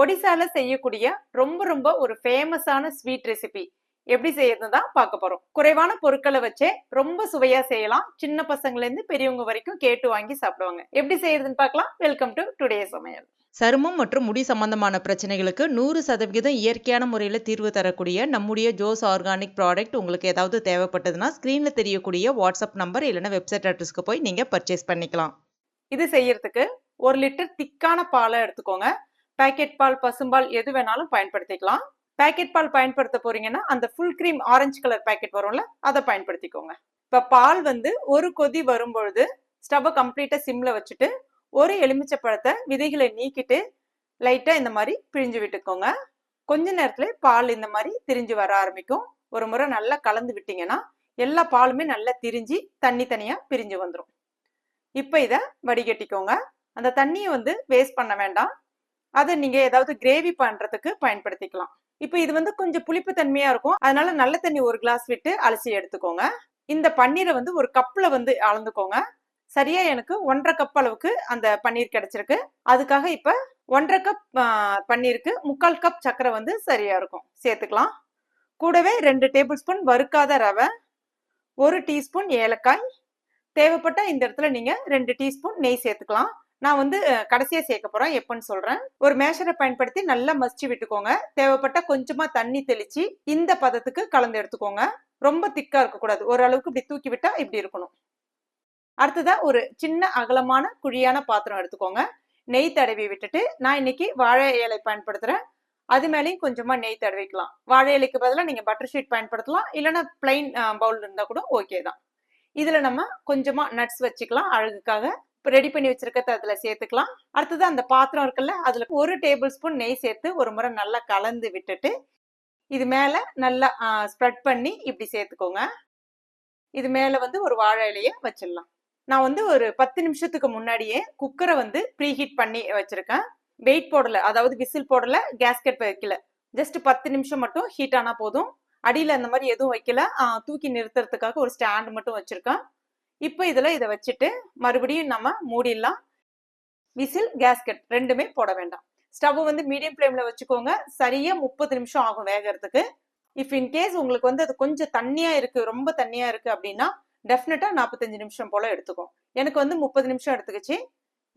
ஒடிசால செய்யக்கூடிய ரொம்ப ரொம்ப ஒரு ஃபேமஸான ஸ்வீட் ரெசிபி எப்படி செய்யறதுன்னு தான் பார்க்க போறோம். குறைவான பொருட்களை வச்சே ரொம்ப சுவையா செய்யலாம். சின்ன பசங்கள்ல இருந்து பெரியவங்க வரைக்கும் கேட்டு வாங்கி சாப்பிடுவாங்க. எப்படி செய்யறதுன்னு பார்க்கலாம். வெல்கம் டு டுடே சமையல். சருமம் மற்றும் முடி சம்பந்தமான பிரச்சனைகளுக்கு நூறு சதவிகிதம் இயற்கையான முறையில் தீர்வு தரக்கூடிய நம்முடைய ஜோஸ் ஆர்கானிக் ப்ராடக்ட் உங்களுக்கு ஏதாவது தேவைப்பட்டதுன்னா ஸ்க்ரீனில் தெரியக்கூடிய வாட்ஸ்அப் நம்பர் இல்லைன்னா வெப்சைட் அட்ரஸ்க்கு போய் நீங்கள் பர்ச்சேஸ் பண்ணிக்கலாம். இது செய்யறதுக்கு ஒரு லிட்டர் திக்கான பாலை எடுத்துக்கோங்க. பேக்கெட் பால் பசும்பால் எது வேணாலும் பயன்படுத்திக்கலாம். பேக்கெட் பால் பயன்படுத்த போறீங்கன்னா அந்த full cream orange colour packet வரும்ல அதை பயன்படுத்திக்கோங்க. இப்போ பால் வந்து ஒரு கொதி வரும்பொழுது ஸ்டவ்வை கம்ப்ளீட்டாக சிம்மில் வச்சுட்டு ஒரு எலுமிச்சப்பழத்தை விதைகளை நீக்கிட்டு லைட்டாக இந்த மாதிரி பிழிஞ்சு விட்டுக்கோங்க. கொஞ்ச நேரத்தில் பால் இந்த மாதிரி திரிஞ்சு வர ஆரம்பிக்கும். ஒரு முறை நல்லா கலந்து விட்டிங்கன்னா எல்லா பாலுமே நல்லா திரிஞ்சு தண்ணி தனியாக பிரிஞ்சு வந்துடும் இப்போ இதை வடிகட்டிக்கோங்க. அந்த தண்ணியை வந்து வேஸ்ட் பண்ண வேண்டாம். அதை நீங்க ஏதாவது கிரேவி பண்றதுக்கு பயன்படுத்திக்கலாம். இப்போ இது வந்து கொஞ்சம் புளிப்பு தன்மையா இருக்கும். அதனால நல்ல தண்ணி ஒரு கிளாஸ் விட்டு அலசி எடுத்துக்கோங்க. இந்த பன்னீரை வந்து ஒரு கப்ல வந்து அளந்துக்கோங்க. சரியா எனக்கு ஒன்றரை கப் அளவுக்கு அந்த பன்னீர் கிடைச்சிருக்கு. அதுக்காக இப்ப ஒன்றரை கப் பன்னீருக்கு முக்கால் கப் சர்க்கரை வந்து சரியா இருக்கும். சேர்த்துக்கலாம். கூடவே ரெண்டு டேபிள் ஸ்பூன் வறுக்காத ரவை ஒரு டீஸ்பூன் ஏலக்காய். தேவைப்பட்ட இந்த இடத்துல நீங்க ரெண்டு டீஸ்பூன் நெய் சேர்த்துக்கலாம். நான் வந்து கடைசியா சேர்க்க போறேன். எப்பன்னு சொல்றேன். ஒரு மேஷரை பயன்படுத்தி நல்லா மசிச்சு விட்டுக்கோங்க. தேவைப்பட்ட கொஞ்சமா தண்ணி தெளிச்சு இந்த பதத்துக்கு கலந்து எடுத்துக்கோங்க. ரொம்ப திக்கா இருக்கக்கூடாது. ஓரளவுக்கு இப்படி தூக்கி விட்டா இப்படி இருக்கணும். அடுத்ததா ஒரு சின்ன அகலமான குழியான பாத்திரம் எடுத்துக்கோங்க. நெய் தடவி விட்டுட்டு நான் இன்னைக்கு வாழை இலை பயன்படுத்துறேன். அது மேலேயும் கொஞ்சமா நெய் தடவிக்கலாம். வாழை இலைக்கு பதிலாக நீங்க பட்டர் ஷீட் பயன்படுத்தலாம். இல்லைன்னா பிளைன் பவுல் இருந்தா கூட ஓகே தான். இதுல நம்ம கொஞ்சமா நட்ஸ் வச்சுக்கலாம். அழகுக்காக ரெடி பண்ணி வச்சிருக்கிறத அதில் சேர்த்துக்கலாம். அடுத்தது அந்த பாத்திரம் இருக்குல்ல அதில் ஒரு டேபிள் ஸ்பூன் நெய் சேர்த்து ஒரு முறை நல்லா கலந்து விட்டுட்டு இது மேலே நல்லா ஸ்ப்ரெட் பண்ணி இப்படி சேர்த்துக்கோங்க. இது மேலே வந்து ஒரு வாழை இலையை வச்சிடலாம். நான் வந்து ஒரு பத்து நிமிஷத்துக்கு முன்னாடியே குக்கரை வந்து ப்ரீ ஹீட் பண்ணி வச்சுருக்கேன். வெயிட் போடல அதாவது விசில் போடல கேஸ்கெட் வைக்கல. ஜஸ்ட் பத்து நிமிஷம் மட்டும் ஹீட் ஆனால் போதும். அடியில் அந்த மாதிரி எதுவும் வைக்கல. தூக்கி நிறுத்துறதுக்காக ஒரு ஸ்டாண்ட் மட்டும் வச்சுருக்கேன். இப்போ இதில் இதை வச்சுட்டு மறுபடியும் நம்ம மூடிடலாம். விசில் கேஸ்கெட் ரெண்டுமே போட வேண்டாம். ஸ்டவ் வந்து மீடியம் ஃப்ளேமில் வச்சுக்கோங்க. சரியாக முப்பது நிமிஷம் ஆகும் வேகிறதுக்கு. இஃப் இன்கேஸ் உங்களுக்கு வந்து அது கொஞ்சம் தண்ணியாக இருக்குது ரொம்ப தண்ணியாக இருக்குது அப்படின்னா டெஃபினட்டாக நாற்பத்தஞ்சு நிமிஷம் போல் எடுத்துக்கும் எனக்கு வந்து முப்பது நிமிஷம் எடுத்துக்கிச்சு.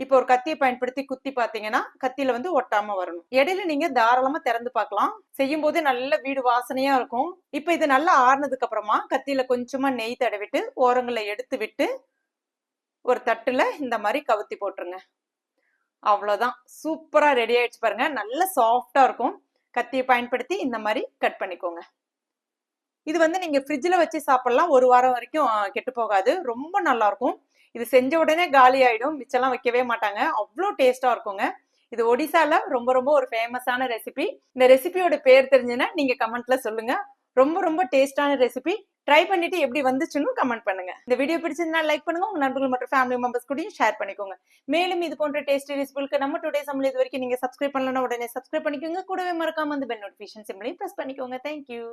இப்போ ஒரு கத்தியை பயன்படுத்தி குத்தி பார்த்தீங்கன்னா கத்தியில வந்து ஒட்டாம வரணும். இடையில நீங்க தாராளமா திறந்து பார்க்கலாம். செய்யும் போதே நல்ல வீடு வாசனையா இருக்கும். இப்போ இது நல்லா ஆறுனதுக்கு அப்புறமா கத்தியில கொஞ்சமா நெய் தடவிட்டு ஓரங்களை எடுத்து விட்டு ஒரு தட்டுல இந்த மாதிரி கவுத்தி போட்டுருங்க. அவ்வளோதான் சூப்பரா ரெடி ஆயிடுச்சு பாருங்க. நல்ல சாஃப்டா இருக்கும். கத்தியை பயன்படுத்தி இந்த மாதிரி கட் பண்ணிக்கோங்க. இது வந்து நீங்க ஃப்ரிட்ஜில் வச்சு சாப்பிடலாம். ஒரு வாரம் வரைக்கும் கெட்டு போகாது. ரொம்ப நல்லா இருக்கும். இது செஞ்ச உடனே காலி ஆயிடும். மிச்சம்லாம் வைக்கவே மாட்டாங்க. அவ்வளோ டேஸ்டா இருக்குங்க. இது ஒடிசால ரொம்ப ரொம்ப ஒரு ஃபேமஸான ரெசிபி இந்த ரெசிபியோட பேர் தெரிஞ்சுன்னா நீங்க கமெண்ட்ல சொல்லுங்க. ரொம்ப ரொம்ப டேஸ்டான ரெசிபி ட்ரை பண்ணிட்டு எப்படி வந்துச்சுன்னு கமெண்ட் பண்ணுங்க. இந்த வீடியோ பிடிச்சிருந்தா லைக் பண்ணுங்க. உங்க நண்பர்கள் மற்றும் ஃபேமிலி மெம்பர்ஸ் கூடயும் ஷேர் பண்ணிக்கோங்க. மேலும் இது போன்ற டேஸ்டி ரெசிபிகளுக்கு நம்ம டுடே சம்பளம் இது வரைக்கும் நீங்க சப்ஸ்கிரைப் பண்ணலன்னா உடனே சப்ஸ்கிரைப் பண்ணிக்கோங்க. கூடவே மறக்காம அந்த பெல் நோட்டிஃபிகேஷன் சிம்லையும் ப்ரெஸ் பண்ணிக்கோங்க. Thank you